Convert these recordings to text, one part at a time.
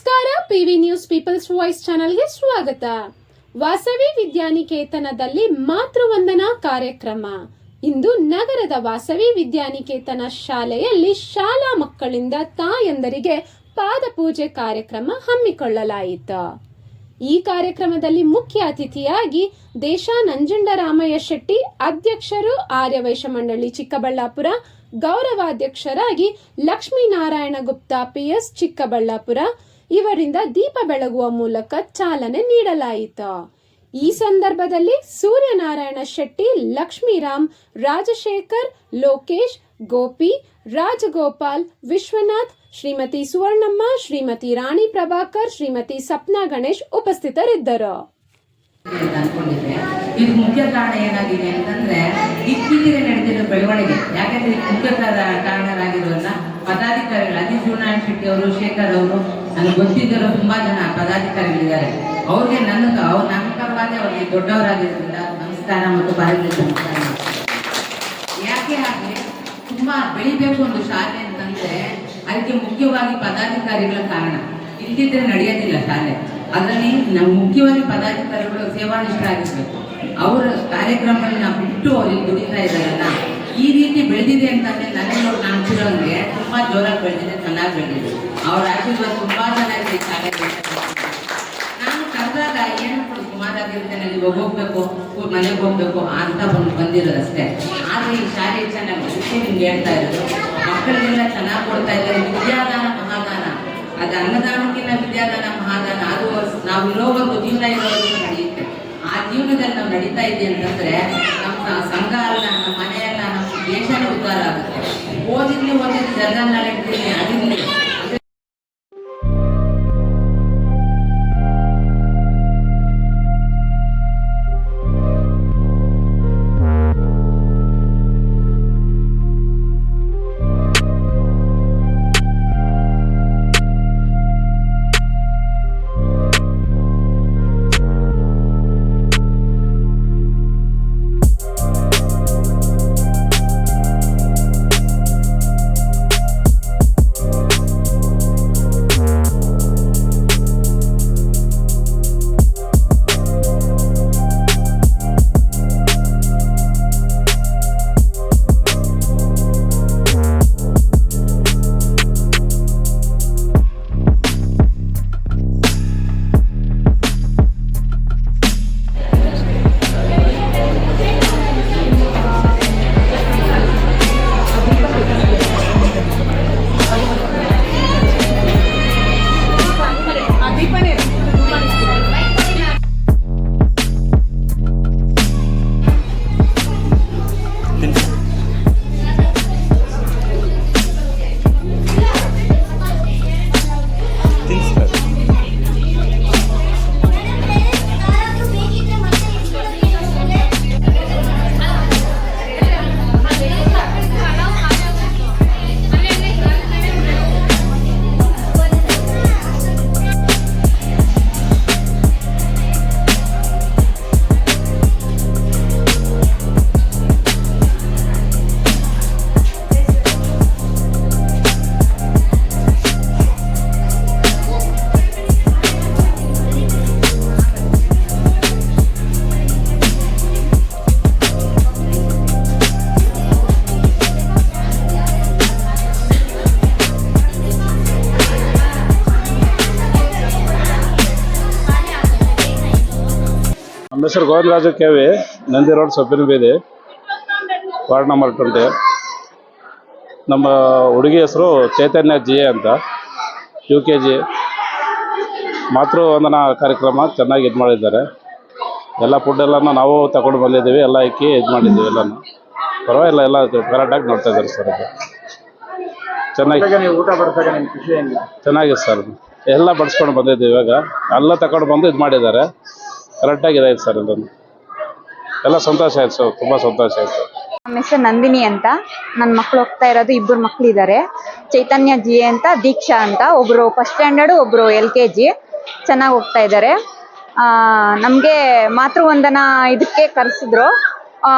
ನಮಸ್ಕಾರ PV news people's voice ಚಾನಲ್ಗೆ ಸ್ವಾಗತ. ವಾಸವಿ ವಿದ್ಯಾನಿಕೇತನದಲ್ಲಿ ಮಾತೃವಂದನಾ ಕಾರ್ಯಕ್ರಮ. ಇಂದು ನಗರದ ವಾಸವಿ ವಿದ್ಯಾನಿಕೇತನ ಶಾಲೆಯಲ್ಲಿ ಶಾಲಾ ಮಕ್ಕಳಿಂದ ತಾಯಂದರಿಗೆ ಪಾದಪೂಜೆ ಕಾರ್ಯಕ್ರಮ ಹಮ್ಮಿಕೊಳ್ಳಲಾಯಿತು. ಈ ಕಾರ್ಯಕ್ರಮದಲ್ಲಿ ಮುಖ್ಯ ಅತಿಥಿಯಾಗಿ ದೇಶ ನಂಜುಂಡರಾಮಯ್ಯ ಶೆಟ್ಟಿ, ಅಧ್ಯಕ್ಷರು ಆರ್ಯವೈಶ್ಯ ಮಂಡಳಿ ಚಿಕ್ಕಬಳ್ಳಾಪುರ, ಗೌರವಾಧ್ಯಕ್ಷರಾಗಿ ಲಕ್ಷ್ಮೀನಾರಾಯಣ ಗುಪ್ತಾ ಪಿಎಸ್ ಚಿಕ್ಕಬಳ್ಳಾಪುರ ಇವರಿಂದ ದೀಪ ಬೆಳಗುವ ಮೂಲಕ ಚಾಲನೆ ನೀಡಲಾಯಿತು. ಈ ಸಂದರ್ಭದಲ್ಲಿ ಸೂರ್ಯನಾರಾಯಣ ಶೆಟ್ಟಿ, ಲಕ್ಷ್ಮೀರಾಮ್, ರಾಜಶೇಖರ್, ಲೋಕೇಶ್, ಗೋಪಿ, ರಾಜಗೋಪಾಲ್, ವಿಶ್ವನಾಥ್, ಶ್ರೀಮತಿ ಸುವರ್ಣಮ್ಮ, ಶ್ರೀಮತಿ ರಾಣಿ ಪ್ರಭಾಕರ್, ಶ್ರೀಮತಿ ಸಪ್ನಾ ಗಣೇಶ್ ಉಪಸ್ಥಿತರಿದ್ದರು. ಇದು ಮುಖ್ಯ ಕಾರಣ ಏನಾಗಿದೆ ಅಂತಂದ್ರೆ, ಇತ್ತೀಚೆಗೆ ನಡೆದಿರೋ ಬೆಳವಣಿಗೆ, ಯಾಕಂದ್ರೆ ಮುಖ್ಯ ಕಾರಣ- ಕಾರಣರಾಗಿರುವಲ್ಲ ಪದಾಧಿಕಾರಿಗಳು, ಅಜಿತ್ ಜೂನಾರಾಯಣ ಶೆಟ್ಟಿ ಅವರು, ಶೇಖರ್ ಅವರು ನನಗೆ ಗೊತ್ತಿದ್ದರು ತುಂಬಾ ಜನ ಪದಾಧಿಕಾರಿಗಳಿದ್ದಾರೆ. ಅವ್ರಿಗೆ ನನ್ನ ಅವ್ರು ಪರವಾಗಿ ಅವರಿಗೆ ದೊಡ್ಡವರಾಗಿರೋದ್ರಿಂದ ನಮಸ್ಕಾರ ಮತ್ತು ಬಾಯಿಗೆ ನಮಸ್ಕಾರ ಯಾಕೆ ಹಾಗೆ? ತುಂಬಾ ಬೆಳಿಬೇಕು ಒಂದು ಶಾಲೆ ಅಂತಂದ್ರೆ ಅದಕ್ಕೆ ಮುಖ್ಯವಾಗಿ ಪದಾಧಿಕಾರಿಗಳ ಕಾರಣ. ಇಲ್ಲದಿದ್ದರೆ ನಡೆಯೋದಿಲ್ಲ ಶಾಲೆ. ಅದರಲ್ಲಿ ನಮ್ಮ ಮುಖ್ಯವಾಗಿ ಪದಾಧಿಕಾರಿಗಳು ಸೇವಾನಿಷ್ಠರಾಗಿರ್ಬೇಕು. ಅವರ ಕಾರ್ಯಕ್ರಮಗಳನ್ನ ಬಿಟ್ಟು ಅವ್ರಿಗೆ ದುಡಿತಾ ಇದ್ದಾರಲ್ಲ, ಈ ರೀತಿ ಬೆಳೆದಿದೆ ಅಂತಂದ್ರೆ ನೋಡಿ ಕಾಣ್ತಿರೋಂಗೆ ತುಂಬಾ ಜೋರಾಗಿ ಬೆಳೆದಿದೆ, ಚೆನ್ನಾಗಿ ಬೆಳೆದಿದೆ. ಅವ್ರ ಆಶೀರ್ವಾದ ತುಂಬಾ ಚೆನ್ನಾಗಿದೆ ಈ ಶಾಲೆಗೆ ನಾನು ಕರೆದಾಗ ಏನಪ್ಪ ಸುಮಾರಾಗಿರುತ್ತೆ ನನಗೆ ಹೋಗ್ಬೇಕು ಮನೆಗೆ ಹೋಗ್ಬೇಕು ಅಂತ ಬಂದು ಬಂದಿರೋದಷ್ಟೇ ಆದ್ರೆ ಈ ಶಾಲೆ ಚೆನ್ನಾಗಿ ಅದಕ್ಕೆ ನಿಮ್ಗೆ ಹೇಳ್ತಾ ಇರೋದು, ಮಕ್ಕಳಿಗೆಲ್ಲ ಚೆನ್ನಾಗಿ ಕೊಡ್ತಾ ಇದ್ದಾರೆ. ವಿದ್ಯಾದಾನ, ಮಹಾದಾನ. ಅದು ಅನ್ನದಾನಕ್ಕಿಂತ ವಿದ್ಯಾದಾನ, ಮಹಾದಾನ ಅದು ನಾವು ಇರೋವರೆಗೂ ಜೀವನ ಇರೋವರೆಗೂ ನಡೆಯುತ್ತೆ. ಆ ಜೀವನದಲ್ಲಿ ನಾವು ನಡೀತಾ ಇದ್ದೀವಿ ಅಂತಂದ್ರೆ ನಮ್ಮ ಸಂಘ ಅಲ್ಲ, ನಮ್ಮ ಮನೆಯಲ್ಲ ನಮ್ಮ ದೇಶನೇ ಉದ್ಧಾರ ಆಗುತ್ತೆ. ಓದಿದ್ಲಿ ಓದಿದ್ಲಿ ಜನರಲ್ ನಾಲೆಡ್ಜ್ ಅದಿರಲಿ ನಮ್ಮ ಹೆಸರು Govindaraju K V Nandi road ಸೊಪ್ಪಿನ ಬೀದಿ ವಾರ್ಡ್ ನಂಬರ್ ಟ್ವೆಂಟಿ. ನಮ್ಮ ಹುಡುಗಿ ಹೆಸರು ಚೈತನ್ಯ ಜಿ ಎ ಅಂತ U K G Matru Vandana ಕಾರ್ಯಕ್ರಮ ಚೆನ್ನಾಗಿ ಇದು ಮಾಡಿದ್ದಾರೆ. ಎಲ್ಲ ಫುಡ್ ಎಲ್ಲನೂ ನಾವು ತಗೊಂಡು ಬಂದಿದ್ದೀವಿ ಎಲ್ಲ ಇಕ್ಕಿ ಇದು ಮಾಡಿದ್ದೀವಿ ಎಲ್ಲನೂ. ಪರವಾಗಿಲ್ಲ ಎಲ್ಲ ಕರೆಕ್ಟಾಗಿ ನೋಡ್ತಾ ಇದ್ದಾರೆ ಸರ್ ಅದು. ಚೆನ್ನಾಗಿ ಚೆನ್ನಾಗಿದೆ ಸರ್ ಎಲ್ಲ ಬಡಿಸ್ಕೊಂಡು ಬಂದಿದ್ದೀವಿ ಇವಾಗ. ಎಲ್ಲ ತಗೊಂಡು ಬಂದು ಇದು ಮಾಡಿದ್ದಾರೆ. ಕರೆಕ್ಟಾಗಿ ಇದಾಯ್ತು ಸರ್ ಎಲ್ಲರೂ. ಎಲ್ಲ ಸಂತೋಷ ಆಯ್ತು ಸರ್, ತುಂಬ ಸಂತೋಷ ಆಯ್ತು. ನಮ್ಮ ಹೆಸರು ನಂದಿನಿ ಅಂತ. ನನ್ನ ಮಕ್ಳು ಹೋಗ್ತಾ ಇರೋದು ಇಬ್ಬರು ಮಕ್ಳು ಇದ್ದಾರೆ ಚೈತನ್ಯ ಜಿ ಅಂತ, ದೀಕ್ಷಾ ಅಂತ. ಒಬ್ರು ಫಸ್ಟ್ ಸ್ಟ್ಯಾಂಡರ್ಡ್ ಒಬ್ರು ಎಲ್ ಕೆ ಜಿ. ಚೆನ್ನಾಗಿ ಹೋಗ್ತಾ ಇದ್ದಾರೆ ನಮಗೆ ಮಾತೃವಂದನಾ ಇದಕ್ಕೆ ಕರೆಸಿದ್ರು.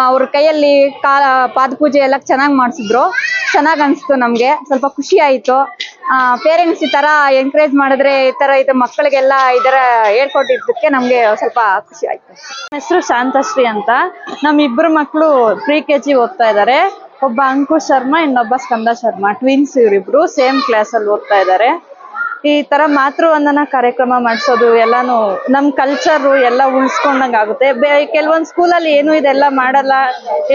ಅವ್ರ ಕೈಯಲ್ಲಿ ಕಾ ಪಾದಪೂಜೆ ಎಲ್ಲ ಚೆನ್ನಾಗಿ ಮಾಡಿಸಿದ್ರು. ಚೆನ್ನಾಗಿ ಅನಿಸ್ತು ನಮಗೆ. ಸ್ವಲ್ಪ ಖುಷಿ ಆಯಿತು. ಪೇರೆಂಟ್ಸ್ ಈ ತರ ಎನ್ಕರೇಜ್ ಮಾಡಿದ್ರೆ ಈ ತರ ಇದು ಮಕ್ಕಳಿಗೆಲ್ಲ ಇದರ ಹೇಳ್ಕೊಟ್ಟಿದ್ದಕ್ಕೆ ನಮ್ಗೆ ಸ್ವಲ್ಪ ಖುಷಿ ಆಯ್ತು. ಹೆಸರು ಶಾಂತಶ್ರೀ ಅಂತ. ನಮ್ ಇಬ್ರು ಮಕ್ಕಳು ಪ್ರಿ ಕೆ ಜಿ ಓದ್ತಾ ಇದ್ದಾರೆ ಒಬ್ಬ ಅಂಕುಶ್ ಶರ್ಮಾ, ಇನ್ನೊಬ್ಬ ಸ್ಕಂದ ಶರ್ಮಾ. ಟ್ವಿನ್ಸ್ ಇವರಿಬ್ರು ಸೇಮ್ ಕ್ಲಾಸ್ ಅಲ್ಲಿ ಓದ್ತಾ ಇದ್ದಾರೆ ಈ ತರ ಮಾತೃವಂದನ ಕಾರ್ಯಕ್ರಮ ಮಾಡಿಸೋದು ಎಲ್ಲಾನು ನಮ್ ಕಲ್ಚರ್ ಎಲ್ಲ ಉಳ್ಸ್ಕೊಂಡಂಗ್ ಆಗುತ್ತೆ. ಕೆಲವೊಂದ್ ಸ್ಕೂಲಲ್ಲಿ ಏನು ಇದೆಲ್ಲ ಮಾಡಲ್ಲ,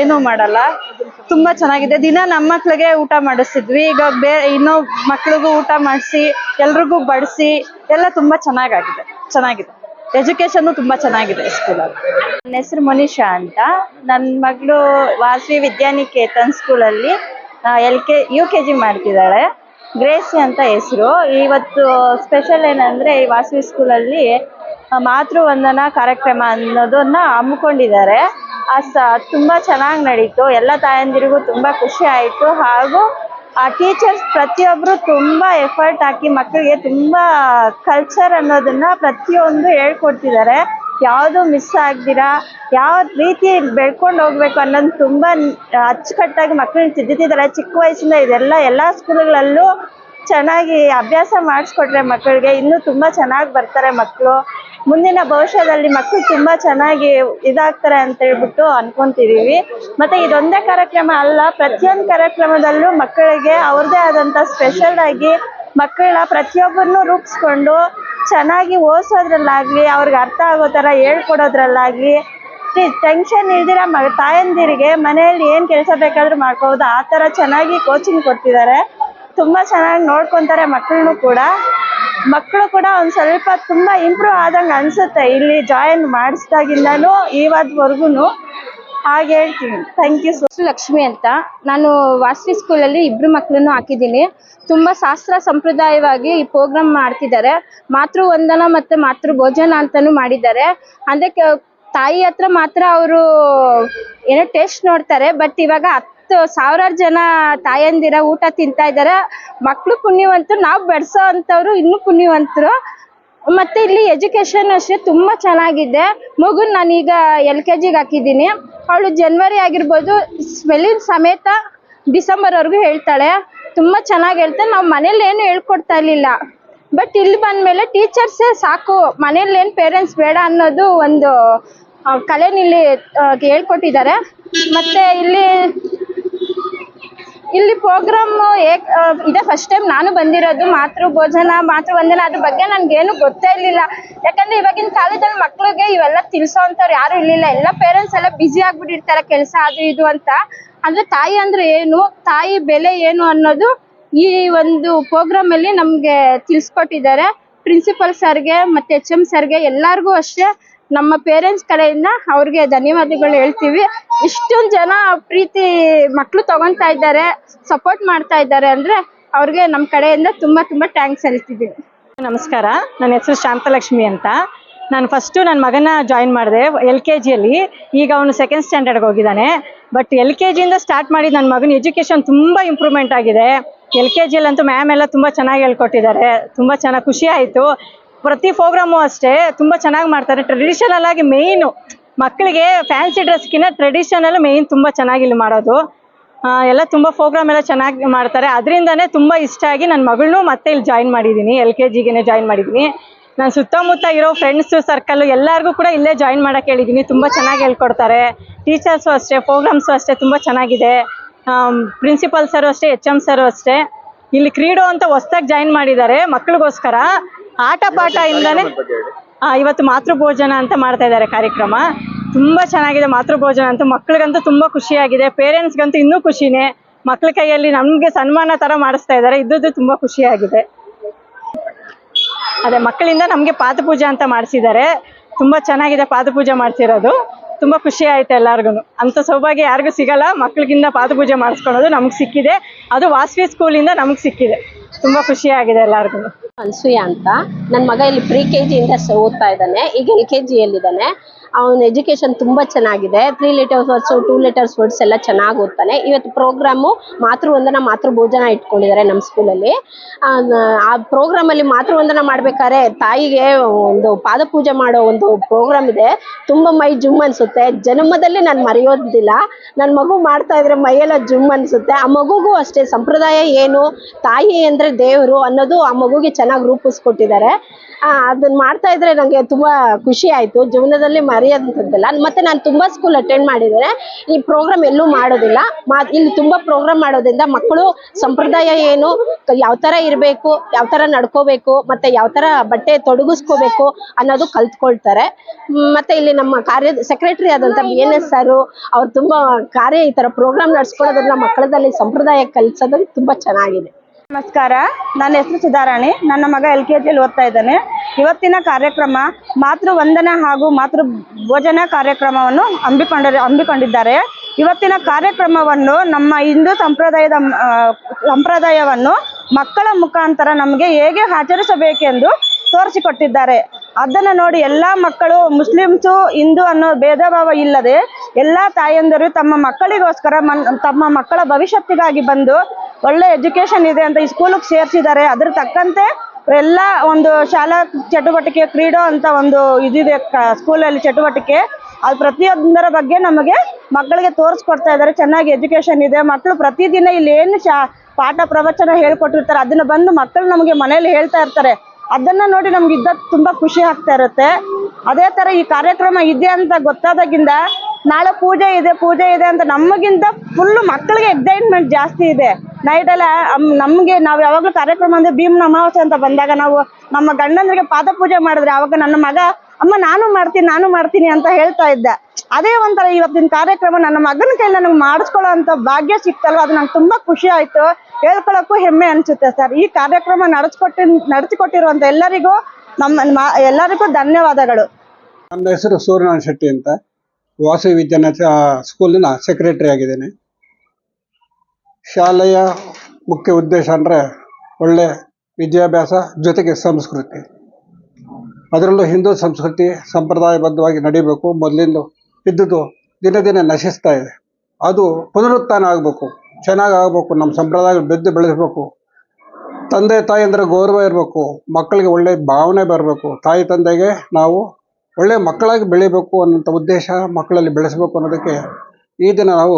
ಏನು ಮಾಡಲ್ಲ. ತುಂಬಾ ಚೆನ್ನಾಗಿದೆ. ದಿನ ನಮ್ಮ ಮಕ್ಳಿಗೆ ಊಟ ಮಾಡಿಸ್ತಿದ್ವಿ. ಈಗ ಬೇ, ಇನ್ನೂ ಮಕ್ಳಿಗೂ ಊಟ ಮಾಡಿಸಿ, ಎಲ್ರಿಗೂ ಬಡಿಸಿ, ಎಲ್ಲ ತುಂಬಾ ಚೆನ್ನಾಗಾಗಿದೆ. ಚೆನ್ನಾಗಿದೆ. ಎಜುಕೇಶನ್ ತುಂಬಾ ಚೆನ್ನಾಗಿದೆ ಸ್ಕೂಲಲ್ಲಿ ನನ್ನ ಹೆಸರು ಮನೀಷಾ ಅಂತ. ನನ್ನ ಮಗಳು ವಾಸವಿ ವಿದ್ಯಾನಿಕೇತನ್ ಸ್ಕೂಲಲ್ಲಿ L K U K G ಮಾಡ್ತಿದ್ದಾಳೆ. ಗ್ರೇಸಿ ಅಂತ ಹೆಸರು. ಇವತ್ತು ಸ್ಪೆಷಲ್ ಏನಂದ್ರೆ ಈ ವಾಸವಿ ಸ್ಕೂಲಲ್ಲಿ ಮಾತೃ ವಂದನಾ ಕಾರ್ಯಕ್ರಮ ಅನ್ನೋದನ್ನ ಹಮ್ಮಿಕೊಂಡಿದ್ದಾರೆ. ಆ ತುಂಬಾ ಚೆನ್ನಾಗಿ ನಡೀತು. ಎಲ್ಲ ತಾಯಂದಿರಿಗೂ ತುಂಬಾ ಖುಷಿ ಆಯಿತು. ಹಾಗೂ ಆ ಟೀಚರ್ಸ್ ಪ್ರತಿಯೊಬ್ರು ತುಂಬಾ ಎಫರ್ಟ್ ಹಾಕಿ ಮಕ್ಕಳಿಗೆ ತುಂಬಾ ಕಲ್ಚರ್ ಅನ್ನೋದನ್ನ ಪ್ರತಿಯೊಂದು ಹೇಳ್ಕೊಡ್ತಿದ್ದಾರೆ. ಯಾವುದು ಮಿಸ್ ಆಗ್ದಿರ? ಯಾವ ರೀತಿ ಬೆಳ್ಕೊಂಡು ಹೋಗ್ಬೇಕು ಅನ್ನೋದು ತುಂಬಾ ಅಚ್ಚುಕಟ್ಟಾಗಿ ಮಕ್ಕಳನ್ನ ತಿದ್ದುತ್ತಿದ್ದಾರೆ ಚಿಕ್ಕ ವಯಸ್ಸಿಂದ ಇದೆಲ್ಲ ಎಲ್ಲ ಸ್ಕೂಲ್ಗಳಲ್ಲೂ ಚೆನ್ನಾಗಿ ಅಭ್ಯಾಸ ಮಾಡಿಸ್ಕೊಟ್ರೆ ಮಕ್ಕಳಿಗೆ ಇನ್ನೂ ತುಂಬಾ ಚೆನ್ನಾಗಿ ಬರ್ತಾರೆ ಮಕ್ಕಳು ಮುಂದಿನ ಭವಿಷ್ಯದಲ್ಲಿ ಮಕ್ಕಳು ತುಂಬಾ ಚೆನ್ನಾಗಿ ಇದಾಗ್ತಾರೆ ಅಂತ ಹೇಳ್ಬಿಟ್ಟು ಅನ್ಕೊಂತಿದೀವಿ. ಮತ್ತೆ ಇದೊಂದೇ ಕಾರ್ಯಕ್ರಮ ಅಲ್ಲ, ಪ್ರತಿಯೊಂದು ಕಾರ್ಯಕ್ರಮದಲ್ಲೂ ಮಕ್ಕಳಿಗೆ ಅವ್ರದ್ದೇ ಆದಂಥ ಸ್ಪೆಷಲ್ ಆಗಿ ಮಕ್ಕಳನ್ನ ಪ್ರತಿಯೊಬ್ಬರನ್ನು ರೂಪಿಸ್ಕೊಂಡು ಚೆನ್ನಾಗಿ ಓದಿಸೋದ್ರಲ್ಲಾಗ್ಲಿ, ಅವ್ರಿಗೆ ಅರ್ಥ ಆಗೋ ಥರ ಹೇಳ್ಕೊಡೋದ್ರಲ್ಲಾಗ್ಲಿ ಟೆನ್ಷನ್ ಇಲ್ದಿರ ಮ, ತಾಯಂದಿರಿಗೆ ಮನೆಯಲ್ಲಿ ಏನು ಕೆಲಸ ಬೇಕಾದರೂ ಮಾಡ್ಕೋಬೋದು ಆ ಥರ ಚೆನ್ನಾಗಿ ಕೋಚಿಂಗ್ ಕೊಡ್ತಿದ್ದಾರೆ ತುಂಬ ಚೆನ್ನಾಗಿ ನೋಡ್ಕೊತಾರೆ ಮಕ್ಕಳನ್ನು ಕೂಡ. ಮಕ್ಕಳು ಕೂಡ ಒಂದು ಸ್ವಲ್ಪ ತುಂಬ ಇಂಪ್ರೂವ್ ಆದಂಗೆ ಅನಿಸುತ್ತೆ. ಇಲ್ಲಿ ಜಾಯಿನ್ ಮಾಡಿಸ್ದಾಗಿಂದನೂ ಇವತ್ವರೆಗೂ ಹಾಗೆ ಹೇಳ್ತೀನಿ. ಥ್ಯಾಂಕ್ ಯು ಸೊ ಲಕ್ಷ್ಮಿ ಅಂತ. ನಾನು ವಾಸವಿ ಸ್ಕೂಲಲ್ಲಿ ಇಬ್ರು ಮಕ್ಕಳನ್ನು ಹಾಕಿದ್ದೀನಿ. ತುಂಬ ಶಾಸ್ತ್ರ ಸಂಪ್ರದಾಯವಾಗಿ ಈ ಪ್ರೋಗ್ರಾಮ್ ಮಾಡ್ತಿದ್ದಾರೆ. ಮಾತೃ ವಂದನ ಮತ್ತು ಮಾತೃ ಭೋಜನ ಅಂತಾನು ಮಾಡಿದ್ದಾರೆ. ಅಂದರೆ ತಾಯಿ ಹತ್ರ ಮಾತ್ರ ಅವರು ಏನೋ ಟೇಸ್ಟ್ ನೋಡ್ತಾರೆ. ಬಟ್ ಇವಾಗ ಹತ್ತು ಸಾವಿರಾರು ಜನ ತಾಯಂದಿರ ಊಟ ತಿಂತಾ ಇದ್ದಾರೆ. ಮಕ್ಕಳು ಪುಣ್ಯವಂತರು, ನಾವು ಬೆಳೆಸೋ ಅಂಥವ್ರು ಇನ್ನೂ ಪುಣ್ಯವಂತರು. ಮತ್ತೆ ಇಲ್ಲಿ ಎಜುಕೇಶನ್ ಅಷ್ಟೇ ತುಂಬಾ ಚೆನ್ನಾಗಿದೆ. ಮಗುನ್ ನಾನೀಗ ಎಲ್ ಕೆ ಜಿಗೆ ಹಾಕಿದ್ದೀನಿ. ಅವಳು ಜನ್ವರಿ ಆಗಿರ್ಬೋದು ಸ್ಪೆಲ್ಲಿಂಗ್ ಸಮೇತ ಡಿಸೆಂಬರ್ ವರೆಗೂ ಹೇಳ್ತಾಳೆ. ತುಂಬಾ ಚೆನ್ನಾಗಿ ಹೇಳ್ತಾಳೆ ನಾವು ಮನೇಲಿ ಏನು ಹೇಳ್ಕೊಡ್ತಾ ಇರ್ಲಿಲ್ಲ. ಬಟ್ ಇಲ್ಲಿ ಬಂದ್ಮೇಲೆ ಟೀಚರ್ಸೇ ಸಾಕು, ಮನೇಲಿ ಏನು ಪೇರೆಂಟ್ಸ್ ಬೇಡ ಅನ್ನೋದು ಒಂದು ಕಲೆನಿಲ್ಲಿ ಹೇಳ್ಕೊಟ್ಟಿದ್ದಾರೆ. ಮತ್ತೆ ಇಲ್ಲಿ ಇಲ್ಲಿ ಪ್ರೋಗ್ರಾಮ್ ಇದೇ ಫಸ್ಟ್ ಟೈಮ್ ನಾನು ಬಂದಿರೋದು, ಮಾತೃ ಭೋಜನ, ಮಾತೃ ವಂದನ ಅದ್ರ ಬಗ್ಗೆ ನನ್ಗೇನು ಗೊತ್ತೇ ಇರಲಿಲ್ಲ. ಯಾಕಂದ್ರೆ ಇವಾಗಿನ ಕಾಲದಲ್ಲಿ ಮಕ್ಳಿಗೆ ಇವೆಲ್ಲ ತಿಳ್ಸೋ ಅಂತವ್ರು ಯಾರು ಇರಲಿಲ್ಲ. ಎಲ್ಲ ಪೇರೆಂಟ್ಸ್ ಎಲ್ಲ ಬ್ಯುಸಿ ಆಗ್ಬಿಟ್ಟಿರ್ತಾರೆ, ಕೆಲಸ ಅದು ಇದು ಅಂತ. ಅಂದ್ರೆ ತಾಯಿ ಅಂದ್ರೆ ಏನು, ತಾಯಿ ಬೆಲೆ ಏನು ಅನ್ನೋದು ಈ ಒಂದು ಪ್ರೋಗ್ರಾಮ್ ಅಲ್ಲಿ ನಮ್ಗೆ ತಿಳಿಸ್ಕೊಟ್ಟಿದ್ದಾರೆ. ಪ್ರಿನ್ಸಿಪಲ್ ಸರ್ಗೆ ಮತ್ತೆ ಎಚ್ ಎಂ ಸರ್ಗೆ ಎಲ್ಲಾರ್ಗೂ ಅಷ್ಟೇ ನಮ್ಮ ಪೇರೆಂಟ್ಸ್ ಕಡೆಯಿಂದ ಅವ್ರಿಗೆ ಧನ್ಯವಾದಗಳು ಹೇಳ್ತೀವಿ. ಇಷ್ಟೊಂದು ಜನ ಪ್ರೀತಿ ಮಕ್ಕಳು ತಗೊಂತಾ ಇದ್ದಾರೆ ಸಪೋರ್ಟ್ ಮಾಡ್ತಾ ಇದ್ದಾರೆ ಅಂದ್ರೆ ಅವ್ರಿಗೆ ನಮ್ಮ ಕಡೆಯಿಂದ ತುಂಬಾ ತುಂಬಾ ಥ್ಯಾಂಕ್ಸ್ ಹೇಳ್ತಿದ್ದೀವಿ ನಮಸ್ಕಾರ, ನನ್ನ ಹೆಸರು ಶಾಂತಲಕ್ಷ್ಮಿ ಅಂತ. ನಾನು ಫಸ್ಟು ನನ್ನ ಮಗನ ಜಾಯಿನ್ ಮಾಡಿದೆ ಎಲ್ ಕೆ ಜಿಯಲ್ಲಿ ಈಗ ಅವನು ಸೆಕೆಂಡ್ ಸ್ಟ್ಯಾಂಡರ್ಡ್ಗೆ ಹೋಗಿದ್ದಾನೆ. ಬಟ್ ಎಲ್ ಕೆ ಜಿಯಿಂದ ಸ್ಟಾರ್ಟ್ ಮಾಡಿ ನನ್ನ ಮಗನ ಎಜುಕೇಷನ್ ತುಂಬ ಇಂಪ್ರೂವ್ಮೆಂಟ್ ಆಗಿದೆ. ಎಲ್ ಕೆ ಜಿಯಲ್ಲಂತೂ ಮ್ಯಾಮ್ ಎಲ್ಲ ತುಂಬ ಚೆನ್ನಾಗಿ ಹೇಳ್ಕೊಟ್ಟಿದ್ದಾರೆ. ತುಂಬ ಚೆನ್ನಾಗಿ ಖುಷಿ ಆಯಿತು. ಪ್ರತಿ ಪ್ರೋಗ್ರಾಮು ಅಷ್ಟೇ ತುಂಬಾ ಚೆನ್ನಾಗಿ ಮಾಡ್ತಾರೆ. ಟ್ರೆಡಿಷನಲ್ ಆಗಿ ಮೇಯ್ನು ಮಕ್ಕಳಿಗೆ ಫ್ಯಾನ್ಸಿ ಡ್ರೆಸ್ಗಿನ್ನ ಟ್ರೆಡಿಷನಲ್ ಮೇಯ್ನ್ ತುಂಬಾ ಚೆನ್ನಾಗಿ ಇಲ್ಲಿ ಮಾಡೋದು. ಎಲ್ಲ ತುಂಬಾ ಪ್ರೋಗ್ರಾಮ್ ಎಲ್ಲ ಚೆನ್ನಾಗಿ ಮಾಡ್ತಾರೆ. ಅದರಿಂದನೇ ತುಂಬಾ ಇಷ್ಟ ಆಗಿ ನನ್ನ ಮಗಳನ್ನೂ ಮತ್ತೆ ಇಲ್ಲಿ ಜಾಯಿನ್ ಮಾಡಿದ್ದೀನಿ ಎಲ್ ಕೆ ಜಿಗೆ ಜಾಯಿನ್ ಮಾಡಿದ್ದೀನಿ ನಾನು ಸುತ್ತಮುತ್ತ ಇರೋ ಫ್ರೆಂಡ್ಸು ಸರ್ಕಲ್ ಎಲ್ಲರಿಗೂ ಕೂಡ ಇಲ್ಲೇ ಜಾಯಿನ್ ಮಾಡೋಕ್ಕೆ ಹೇಳಿದ್ದೀನಿ ತುಂಬ ಚೆನ್ನಾಗಿ ಹೇಳ್ಕೊಡ್ತಾರೆ. ಟೀಚರ್ಸು ಅಷ್ಟೇ ಪ್ರೋಗ್ರಾಮ್ಸು ಅಷ್ಟೇ ತುಂಬ ಚೆನ್ನಾಗಿದೆ. ಪ್ರಿನ್ಸಿಪಲ್ ಸರು ಅಷ್ಟೇ ಎಚ್ ಎಂ ಸರು ಅಷ್ಟೇ. ಇಲ್ಲಿ ಕ್ರೀಡೋ ಅಂತ ಹೊಸ್ದಾಗಿ ಜಾಯಿನ್ ಮಾಡಿದ್ದಾರೆ ಮಕ್ಕಳಿಗೋಸ್ಕರ ಆಟ ಪಾಠ ಇಂದಾನೆ ಆ, ಇವತ್ತು ಮಾತೃಭೋಜನ ಅಂತ ಮಾಡ್ತಾ ಇದ್ದಾರೆ ಕಾರ್ಯಕ್ರಮ. ತುಂಬಾ ಚೆನ್ನಾಗಿದೆ ಮಾತೃಭೋಜನ ಅಂತ. ಮಕ್ಳಿಗಂತೂ ತುಂಬಾ ಖುಷಿಯಾಗಿದೆ. ಪೇರೆಂಟ್ಸ್ಗಂತೂ ಇನ್ನೂ ಖುಷಿನೇ. ಮಕ್ಳ ಕೈಯಲ್ಲಿ ನಮ್ಗೆ ಸನ್ಮಾನ ತರ ಮಾಡಿಸ್ತಾ ಇದ್ದಾರೆ. ಇದ್ದದ್ದು ತುಂಬಾ ಖುಷಿಯಾಗಿದೆ. ಅದೇ ಮಕ್ಕಳಿಂದ ನಮಗೆ ಪಾದಪೂಜೆ ಅಂತ ಮಾಡಿಸಿದ್ದಾರೆ. ತುಂಬಾ ಚೆನ್ನಾಗಿದೆ ಪಾದಪೂಜೆ ಮಾಡ್ತಿರೋದು ತುಂಬಾ ಖುಷಿ ಆಯ್ತು ಎಲ್ಲಾರ್ಗು ಅಂತ ಸೌಭಾಗ್ಯ ಯಾರಿಗೂ ಸಿಗಲ್ಲ. ಮಕ್ಳಿಗಿಂದ ಪಾದಪೂಜೆ ಮಾಡಿಸ್ಕೊಳೋದು ನಮ್ಗೆ ಸಿಕ್ಕಿದೆ. ಅದು ವಾಸವಿ ಸ್ಕೂಲಿಂದ ನಮ್ಗೆ ಸಿಕ್ಕಿದೆ. ತುಂಬ ಖುಷಿಯಾಗಿದೆ ಎಲ್ಲರಿಗೂ. ಅನ್ಸೂಯ ಅಂತ. ನನ್ನ ಮಗ ಇಲ್ಲಿ ಪ್ರಿ ಕೆ ಇಂದ ಓದ್ತಾ ಇದ್ದಾನೆ. ಈಗ ಎಲ್ ಕೆ ಜಿಯಲ್ಲಿದ್ದಾನೆ ಅವನ ಎಜುಕೇಶನ್ ತುಂಬ ಚೆನ್ನಾಗಿದೆ. Three letters words two letters words ಎಲ್ಲ ಚೆನ್ನಾಗಿ ಓದ್ತಾನೆ. ಇವತ್ತು ಪ್ರೋಗ್ರಾಮು ಮಾತೃವಂದನ ಮಾತೃ ಭೋಜನ ಇಟ್ಕೊಂಡಿದ್ದಾರೆ ನಮ್ಮ ಸ್ಕೂಲಲ್ಲಿ ಆ ಪ್ರೋಗ್ರಾಮಲ್ಲಿ ಮಾತೃವಂದನ ಮಾಡಬೇಕಾದ್ರೆ ತಾಯಿಗೆ ಒಂದು ಪಾದ ಪೂಜೆ ಮಾಡೋ ಒಂದು ಪ್ರೋಗ್ರಾಮ್ ಇದೆ. ತುಂಬ ಮೈ ಜುಮ್ ಅನ್ಸುತ್ತೆ. ಜನ್ಮದಲ್ಲಿ ನಾನು ಮರೆಯೋದಿಲ್ಲ. ನನ್ನ ಮಗು ಮಾಡ್ತಾ ಇದ್ರೆ ಮೈಯೆಲ್ಲ ಜುಮ್ ಅನ್ಸುತ್ತೆ. ಆ ಮಗುಗೂ ಅಷ್ಟೇ ಸಂಪ್ರದಾಯ ಏನು, ತಾಯಿ ಅಂದರೆ ದೇವರು ಅನ್ನೋದು ಆ ಮಗುಗೆ ಚೆನ್ನಾಗಿ ರೂಪಿಸ್ಕೊಟ್ಟಿದ್ದಾರೆ. ಅದನ್ನ ಮಾಡ್ತಾ ಇದ್ರೆ ನನಗೆ ತುಂಬ ಖುಷಿ ಆಯಿತು. ಜೀವನದಲ್ಲಿ ಮರೆಯೋದಂಥದ್ದಲ್ಲ ಮತ್ತೆ ನಾನು ತುಂಬ ಸ್ಕೂಲ್ ಅಟೆಂಡ್ ಮಾಡಿದ್ದೇನೆ ಈ ಪ್ರೋಗ್ರಾಮ್ ಎಲ್ಲೂ ಮಾಡೋದಿಲ್ಲ. ಮಾ ಇಲ್ಲಿ ತುಂಬ ಪ್ರೋಗ್ರಾಮ್ ಮಾಡೋದ್ರಿಂದ ಮಕ್ಕಳು ಸಂಪ್ರದಾಯ ಏನು, ಯಾವ ಥರ ಇರಬೇಕು, ಯಾವ ಥರ ನಡ್ಕೋಬೇಕು, ಮತ್ತೆ ಯಾವ ಥರ ಬಟ್ಟೆ ತೊಡಗಿಸ್ಕೋಬೇಕು ಅನ್ನೋದು ಕಲ್ತ್ಕೊಳ್ತಾರೆ. ಮತ್ತೆ ಇಲ್ಲಿ ನಮ್ಮ ಕಾರ್ಯ ಸೆಕ್ರೆಟರಿ ಆದಂಥ ಬಿ ಎನ್ ಎಸ್ ಸರು ಅವ್ರು ತುಂಬ ಕಾರ್ಯ ಈ ಥರ ಪ್ರೋಗ್ರಾಮ್ ನಡೆಸ್ಕೊಡೋದ್ರಿಂದ ಮಕ್ಕಳದಲ್ಲಿ, ಸಂಪ್ರದಾಯ ಕಲಿಸೋದು ತುಂಬ ಚೆನ್ನಾಗಿದೆ. ನಮಸ್ಕಾರ. ನನ್ನ ಹೆಸರು ಸುಧಾರಾಣಿ. ನನ್ನ ಮಗ ಎಲ್ ಕೆ ಜಿಯಲ್ಲಿ ಓದ್ತಾ ಇದ್ದಾನೆ. ಇವತ್ತಿನ ಕಾರ್ಯಕ್ರಮ ಮಾತೃ ವಂದನೆ ಹಾಗೂ ಮಾತೃ ಭೋಜನ ಕಾರ್ಯಕ್ರಮವನ್ನು ಹಮ್ಮಿಕೊಂಡ ಹಮ್ಮಿಕೊಂಡಿದ್ದಾರೆ. ಇವತ್ತಿನ ಕಾರ್ಯಕ್ರಮವನ್ನು ನಮ್ಮ ಹಿಂದೂ ಸಂಪ್ರದಾಯದ ಸಂಪ್ರದಾಯವನ್ನು ಮಕ್ಕಳ ಮುಖಾಂತರ ನಮಗೆ ಹೇಗೆ ಆಚರಿಸಬೇಕೆಂದು ತೋರಿಸಿಕೊಟ್ಟಿದ್ದಾರೆ. ಅದನ್ನು ನೋಡಿ ಎಲ್ಲ ಮಕ್ಕಳು ಮುಸ್ಲಿಮ್ಸು, ಹಿಂದೂ ಅನ್ನೋ ಭೇದ ಭಾವ ಇಲ್ಲದೆ ಎಲ್ಲ ತಾಯಂದಿರು ತಮ್ಮ ಮಕ್ಕಳಿಗೋಸ್ಕರ ಮನ್, ತಮ್ಮ ಮಕ್ಕಳ ಭವಿಷ್ಯತ್ತಿಗಾಗಿ ಬಂದು ಒಳ್ಳೆ ಎಜುಕೇಶನ್ ಇದೆ ಅಂತ ಈ ಸ್ಕೂಲಿಗೆ ಸೇರಿಸಿದ್ದಾರೆ. ಅದ್ರ ತಕ್ಕಂತೆ ಎಲ್ಲ ಒಂದು ಶಾಲಾ ಚಟುವಟಿಕೆ, ಕ್ರೀಡೋ ಅಂತ ಒಂದು ಇದಿದೆ ಸ್ಕೂಲಲ್ಲಿ ಚಟುವಟಿಕೆ. ಅದು ಪ್ರತಿಯೊಂದರ ಬಗ್ಗೆ ನಮಗೆ ಮಕ್ಕಳಿಗೆ ತೋರಿಸ್ಕೊಡ್ತಾ ಇದ್ದಾರೆ. ಚೆನ್ನಾಗಿ ಎಜುಕೇಶನ್ ಇದೆ. ಮಕ್ಕಳು ಪ್ರತಿದಿನ ಇಲ್ಲಿ ಏನು ಶಾ, ಪಾಠ ಪ್ರವಚನ ಹೇಳ್ಕೊಟ್ಟಿರ್ತಾರೆ. ಅದನ್ನ ಬಂದು ಮಕ್ಕಳು ನಮಗೆ ಮನೆಯಲ್ಲಿ ಹೇಳ್ತಾ ಇರ್ತಾರೆ. ಅದನ್ನ ನೋಡಿ ನಮ್ಗೆ ಇದ್ದ ತುಂಬಾ ಖುಷಿ ಆಗ್ತಾ ಇರುತ್ತೆ. ಅದೇ ತರ ಈ ಕಾರ್ಯಕ್ರಮ ಇದೆ ಅಂತ ಗೊತ್ತಾದಾಗಿಂದ ನಾಳೆ ಪೂಜೆ ಇದೆ ಪೂಜೆ ಇದೆ ಅಂತ ನಮಗಿಂತ ಫುಲ್ ಮಕ್ಕಳಿಗೆ ಎಕ್ಸೈಟ್ಮೆಂಟ್ ಜಾಸ್ತಿ ಇದೆ. ನೈಟ್ ಎಲ್ಲ ನಮಗೆ ನಾವು ಯಾವಾಗ್ಲೂ ಕಾರ್ಯಕ್ರಮ ಅಂದ್ರೆ ಭೀಮ್ನ ಅಮಾವಾಸ್ಯೆ ಅಂತ ಬಂದಾಗ ನಾವು ನಮ್ಮ ಗಂಡಂದ್ರಿಗೆ ಪಾದ ಪೂಜೆ ಮಾಡಿದ್ರೆ ಅವಾಗ ನನ್ನ ಮಗ, ಅಮ್ಮ, ನಾನು ಮಾಡ್ತೀನಿ ನಾನು ಮಾಡ್ತೀನಿ ಅಂತ ಹೇಳ್ತಾ ಇದ್ದ. ಅದೇ ಒಂಥರ ಇವತ್ತಿನ ಕಾರ್ಯಕ್ರಮ ನನ್ನ ಮಗನ ಕೈಲಿ ನನಗೆ ಮಾಡಿಸ್ಕೊಳ್ಳೋ ಅಂತ ಭಾಗ್ಯ ಸಿಕ್ತಲ್ವ? ಅದು ನಂಗೆ ತುಂಬಾ ಖುಷಿ ಆಯ್ತು. ಹೇಳ್ಕೊಳಕ್ಕೂ ಹೆಮ್ಮೆ ಅನ್ಸುತ್ತೆ ಸರ್. ಈ ಕಾರ್ಯಕ್ರಮ ನಡೆಸ್ಕೊಟ್ಟಿ ನಡೆಸಿಕೊಟ್ಟಿರುವಂತ ಎಲ್ಲರಿಗೂ ನಮ್ಮ ಎಲ್ಲರಿಗೂ ಧನ್ಯವಾದಗಳು. ನನ್ನ ಹೆಸರು ಸೂರ್ಯನಾರಾಯಣ ಶೆಟ್ಟಿ ಅಂತ. ವಾಸವಿ ವಿದ್ಯಾನ ಸ್ಕೂಲಿನ ಸೆಕ್ರೆಟರಿ ಆಗಿದ್ದೇನೆ. ಶಾಲೆಯ ಮುಖ್ಯ ಉದ್ದೇಶ ಅಂದರೆ ಒಳ್ಳೆ ವಿದ್ಯಾಭ್ಯಾಸ ಜೊತೆಗೆ ಸಂಸ್ಕೃತಿ. ಅದರಲ್ಲೂ ಹಿಂದೂ ಸಂಸ್ಕೃತಿ ಸಂಪ್ರದಾಯಬದ್ಧವಾಗಿ ನಡೀಬೇಕು. ಮೊದಲಿಂದ ಇದ್ದುದು ದಿನ ದಿನ ನಶಿಸ್ತಾ ಇದೆ. ಅದು ಪುನರುತ್ಥಾನ ಆಗಬೇಕು. ಚೆನ್ನಾಗಿ ಆಗಬೇಕು. ನಮ್ಮ ಸಂಪ್ರದಾಯ ಬೆದ್ದು ಬೆಳೆಸಬೇಕು. ತಂದೆ ತಾಯಿ ಅಂದರೆ ಗೌರವ ಇರಬೇಕು. ಮಕ್ಕಳಿಗೆ ಒಳ್ಳೆ ಭಾವನೆ ಬರಬೇಕು. ತಾಯಿ ತಂದೆಗೆ ನಾವು ಒಳ್ಳೆ ಮಕ್ಕಳಾಗಿ ಬೆಳಿಬೇಕು ಅನ್ನೋಂಥ ಉದ್ದೇಶ ಮಕ್ಕಳಲ್ಲಿ ಬೆಳೆಸಬೇಕು ಅನ್ನೋದಕ್ಕೆ ಈ ದಿನ ನಾವು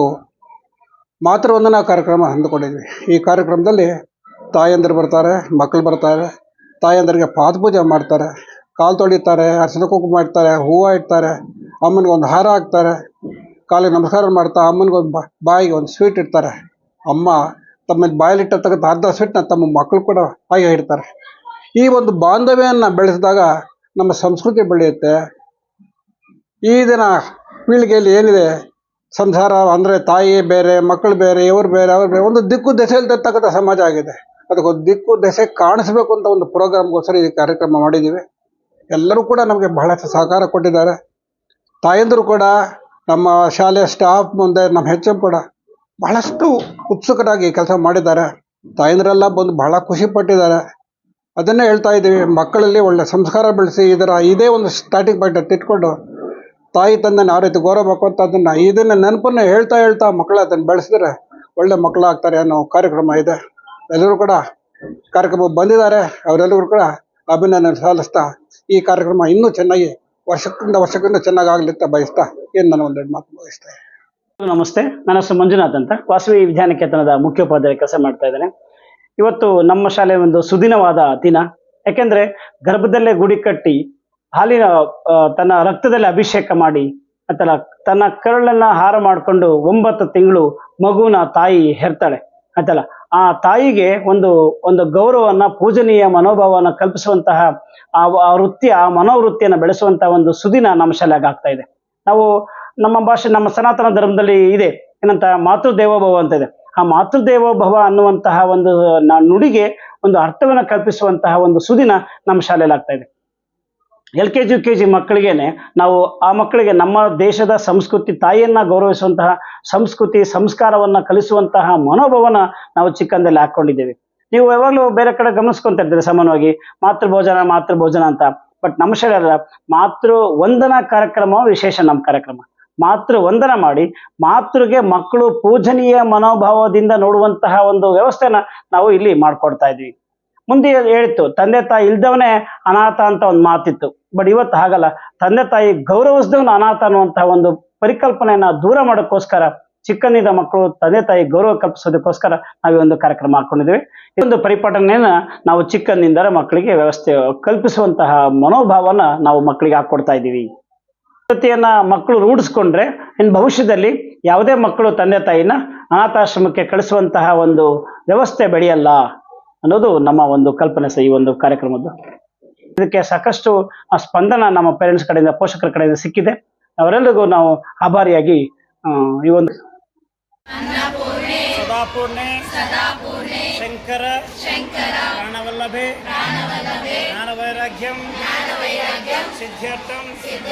ಮಾತೃವಂದನಾ ಕಾರ್ಯಕ್ರಮ ಹಮ್ಮಿಕೊಂಡಿದ್ವಿ ಈ ಕಾರ್ಯಕ್ರಮದಲ್ಲಿ ತಾಯಂದಿರು ಬರ್ತಾರೆ ಮಕ್ಕಳು ಬರ್ತಾರೆ, ತಾಯಂದಿರಿಗೆ ಪಾದಪೂಜೆ ಮಾಡ್ತಾರೆ, ಕಾಲು ತೊಳಿತಾರೆ ಅರ್ಶಿನ ಕುಂಕುಮ ಇಡ್ತಾರೆ, ಹೂವು ಇಡ್ತಾರೆ, ಅಮ್ಮನಿಗೆ ಒಂದು ಹಾರ ಹಾಕ್ತಾರೆ, ಕಾಲಿಗೆ ನಮಸ್ಕಾರ ಮಾಡ್ತಾ ಅಮ್ಮನಿಗೆ ಒಂದು ಬಾಯಿಗೆ ಒಂದು ಸ್ವೀಟ್ ಇಡ್ತಾರೆ. ಅಮ್ಮ ತಮ್ಮ ಬಾಯಲ್ಲಿಟ್ಟಿರ್ತಕ್ಕಂಥ ಅರ್ಧ ಸ್ವೀಟ್ನ ತಮ್ಮ ಮಕ್ಕಳು ಕೂಡ ಹಾಗೆ ಇಡ್ತಾರೆ. ಈ ಒಂದು ಬಾಂಧವ್ಯವನ್ನು ಬೆಳೆಸಿದಾಗ ನಮ್ಮ ಸಂಸ್ಕೃತಿ ಬೆಳೆಯುತ್ತೆ. ಈ ದಿನ ಪೀಳಿಗೆಯಲ್ಲಿ ಏನಿದೆ? ಸಂಸಾರ ಅಂದರೆ ತಾಯಿ ಬೇರೆ, ಮಕ್ಕಳು ಬೇರೆ, ಇವರು ಬೇರೆ, ಅವ್ರು ಬೇರೆ, ಒಂದು ದಿಕ್ಕು ದೆಸೆ ಇಲ್ದಿರ್ತಕ್ಕಂಥ ಸಮಾಜ ಆಗಿದೆ. ಅದಕ್ಕೊಂದು ದಿಕ್ಕು ದೆಸೆ ಕಾಣಿಸ್ಬೇಕು ಅಂತ ಒಂದು ಪ್ರೋಗ್ರಾಮ್ಗೋಸ್ಕರ ಈ ಕಾರ್ಯಕ್ರಮ ಮಾಡಿದ್ದೀವಿ. ಎಲ್ಲರೂ ಕೂಡ ನಮಗೆ ಬಹಳಷ್ಟು ಸಹಕಾರ ಕೊಟ್ಟಿದ್ದಾರೆ. ತಾಯಂದರು ಕೂಡ, ನಮ್ಮ ಶಾಲೆಯ ಸ್ಟಾಫ್ ಮುಂದೆ, ನಮ್ಮ ಹೆಚ್ ಎಂ ಕೂಡ ಬಹಳಷ್ಟು ಉತ್ಸುಕರಾಗಿ ಕೆಲಸ ಮಾಡಿದ್ದಾರೆ. ತಾಯಂದರೆಲ್ಲ ಬಂದು ಬಹಳ ಖುಷಿ ಪಟ್ಟಿದ್ದಾರೆ. ಅದನ್ನೇ ಹೇಳ್ತಾ ಇದ್ದೀವಿ. ಮಕ್ಕಳಲ್ಲಿ ಒಳ್ಳೆ ಸಂಸ್ಕಾರ ಬೆಳೆಸಿ, ಇದರ ಇದೇ ಒಂದು ಸ್ಟಾರ್ಟಿಂಗ್ ಪಾಯಿಂಟ್ ಅಂತ ಇಟ್ಕೊಂಡು ತಾಯಿ ತಂದೆನ ಯಾವ ರೀತಿ ಗೌರವಬೇಕು ಅಂತ ಅದನ್ನು ಇದನ್ನ ನೆನಪನ್ನು ಹೇಳ್ತಾ ಹೇಳ್ತಾ ಮಕ್ಕಳು ಅದನ್ನು ಬೆಳೆಸಿದ್ರೆ ಒಳ್ಳೆ ಮಕ್ಕಳಾಗ್ತಾರೆ ಅನ್ನೋ ಕಾರ್ಯಕ್ರಮ ಇದೆ. ಎಲ್ಲರೂ ಕೂಡ ಕಾರ್ಯಕ್ರಮ ಬಂದಿದ್ದಾರೆ. ಅವರೆಲ್ಲರೂ ಕೂಡ ಅಭಿನಂದನೆ ಸಲ್ಲಿಸ್ತಾ ಈ ಕಾರ್ಯಕ್ರಮ ಇನ್ನೂ ಚೆನ್ನಾಗಿ ವರ್ಷಕ್ಕಿಂತ ವರ್ಷಕ್ಕಿಂತ ಚೆನ್ನಾಗಿ ಆಗಲಿ ಅಂತ ಬಯಸ್ತಾ ಏನು ನಾನು ಒಂದೆರಡು ಮಾತು ಬಯಸ್ತೇನೆ. ನಮಸ್ತೆ. ನನ್ನ ಹೆಸರು ಮಂಜುನಾಥ್ ಅಂತ. ವಾಸವಿ ವಿದ್ಯಾನಿಕೇತನದ ಮುಖ್ಯೋಪಾಧ್ಯಾಯ ಕೆಲಸ ಮಾಡ್ತಾ ಇದ್ದೇನೆ. ಇವತ್ತು ನಮ್ಮ ಶಾಲೆ ಒಂದು ಸುದಿನವಾದ ದಿನ. ಯಾಕೆಂದ್ರೆ ಗರ್ಭದಲ್ಲೇ ಗುಡಿ ಕಟ್ಟಿ ಹಾಲಿನ ತನ್ನ ರಕ್ತದಲ್ಲಿ ಅಭಿಷೇಕ ಮಾಡಿ, ಅಥವಾ ತನ್ನ ಕರುಳನ್ನ ಹಾರ ಮಾಡಿಕೊಂಡು ಒಂಬತ್ತು ತಿಂಗಳು ಮಗುವಿನ ತಾಯಿ ಹೆರ್ತಾಳೆ. ಆಯ್ತಲ್ಲ? ಆ ತಾಯಿಗೆ ಒಂದು ಒಂದು ಗೌರವವನ್ನ, ಪೂಜನೀಯ ಮನೋಭಾವವನ್ನು ಕಲ್ಪಿಸುವಂತಹ ಆ ವೃತ್ತಿ, ಆ ಮನೋವೃತ್ತಿಯನ್ನು ಬೆಳೆಸುವಂತಹ ಒಂದು ಸುದಿನ ನಮ್ಮ ಶಾಲೆಗೆ ಆಗ್ತಾ ಇದೆ. ನಾವು ನಮ್ಮ ಭಾಷೆ, ನಮ್ಮ ಸನಾತನ ಧರ್ಮದಲ್ಲಿ ಇದೆ. ಏನಂತ? ಮಾತೃ ದೇವೋಭಾವ ಅಂತ ಇದೆ. ಆ ಮಾತೃದೇವೋಭವ ಅನ್ನುವಂತಹ ಒಂದು ನುಡಿಗೆ ಒಂದು ಅರ್ಥವನ್ನು ಕಲ್ಪಿಸುವಂತಹ ಒಂದು ಸುದಿನ ನಮ್ಮ ಶಾಲೆಯಲ್ಲಿ ಆಗ್ತಾ ಇದೆ. L K G, U K G ಮಕ್ಕಳಿಗೇನೆ ನಾವು ಆ ಮಕ್ಕಳಿಗೆ ನಮ್ಮ ದೇಶದ ಸಂಸ್ಕೃತಿ ತಾಯಿಯನ್ನ ಗೌರವಿಸುವಂತಹ ಸಂಸ್ಕೃತಿ, ಸಂಸ್ಕಾರವನ್ನ ಕಲಿಸುವಂತಹ ಮನೋಭಾವನ ನಾವು ಚಿಕ್ಕಂದಲ್ಲಿ ಹಾಕೊಂಡಿದ್ದೇವೆ ನೀವು ಯಾವಾಗಲೂ ಬೇರೆ ಕಡೆ ಗಮನಿಸ್ಕೊಂತ ಇರ್ತೀರಿ ಸಾಮಾನ್ಯವಾಗಿ ಮಾತೃ ಭೋಜನ ಮಾತೃ ಭೋಜನ ಅಂತ. ಬಟ್ ನಮ್ಮ ಶಾಲೆಯಲ್ಲ ಮಾತೃ ವಂದನಾ ಕಾರ್ಯಕ್ರಮ ವಿಶೇಷ ನಮ್ಮ ಕಾರ್ಯಕ್ರಮ. ಮಾತೃ ವಂದನ ಮಾಡಿ, ಮಾತೃಗೆ ಮಕ್ಕಳು ಪೂಜನೀಯ ಮನೋಭಾವದಿಂದ ನೋಡುವಂತಹ ಒಂದು ವ್ಯವಸ್ಥೆನ ನಾವು ಇಲ್ಲಿ ಮಾಡ್ಕೊಡ್ತಾ ಇದ್ವಿ. ಮುಂದೆ ಹೇಳಿತ್ತು, ತಂದೆ ತಾಯಿ ಇಲ್ದವನೇ ಅನಾಥ ಅಂತ ಒಂದು ಮಾತಿತ್ತು. ಬಟ್ ಇವತ್ತು ಹಾಗಲ್ಲ, ತಂದೆ ತಾಯಿ ಗೌರವಿಸಿದವನು ಅನಾಥ ಅನ್ನುವಂತಹ ಒಂದು ಪರಿಕಲ್ಪನೆಯನ್ನ ದೂರ ಮಾಡೋಕ್ಕೋಸ್ಕರ ಚಿಕ್ಕಂದಿನ ಮಕ್ಕಳು ತಂದೆ ತಾಯಿ ಗೌರವ ಕಲ್ಪಿಸೋದಕ್ಕೋಸ್ಕರ ನಾವು ಒಂದು ಕಾರ್ಯಕ್ರಮ ಹಾಕೊಂಡಿದ್ವಿ ಈ ಒಂದು ಪರಿಪಾಠನೆಯನ್ನ ನಾವು ಚಿಕ್ಕಂದಿಂದ ಮಕ್ಕಳಿಗೆ ವ್ಯವಸ್ಥೆ ಕಲ್ಪಿಸುವಂತಹ ಮನೋಭಾವನ ನಾವು ಮಕ್ಕಳಿಗೆ ಹಾಕೊಡ್ತಾ ಇದ್ದೀವಿ. ಪದ್ಧತಿಯನ್ನ ಮಕ್ಕಳು ರೂಢಿಸ್ಕೊಂಡ್ರೆ ಇನ್ನು ಭವಿಷ್ಯದಲ್ಲಿ ಯಾವುದೇ ಮಕ್ಕಳು ತಂದೆ ತಾಯಿನ ಅನಾಥಾಶ್ರಮಕ್ಕೆ ಕಳಿಸುವಂತಹ ಒಂದು ವ್ಯವಸ್ಥೆ ಬೆಳೆಯಲ್ಲ ಅನ್ನೋದು ನಮ್ಮ ಒಂದು ಕಲ್ಪನೆ ಸಹ ಈ ಒಂದು ಕಾರ್ಯಕ್ರಮದ್ದು. ಇದಕ್ಕೆ ಸಾಕಷ್ಟು ಆ ಸ್ಪಂದನ ನಮ್ಮ ಪೇರೆಂಟ್ಸ್ ಕಡೆಯಿಂದ ಪೋಷಕರ ಕಡೆಯಿಂದ ಸಿಕ್ಕಿದೆ. ಅವರೆಲ್ಲರಿಗೂ ನಾವು ಆಭಾರಿಯಾಗಿ ಈ ಒಂದು ಸದಾ ಪೂರ್ಣೆ ಶಂಕರ ಪ್ರಾಣವಲ್ಲಭೆ ಸಿದ್ಧಾರ್ಥಂ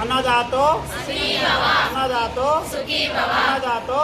అన్నదాతో అన్నదాతో అన్నదాతో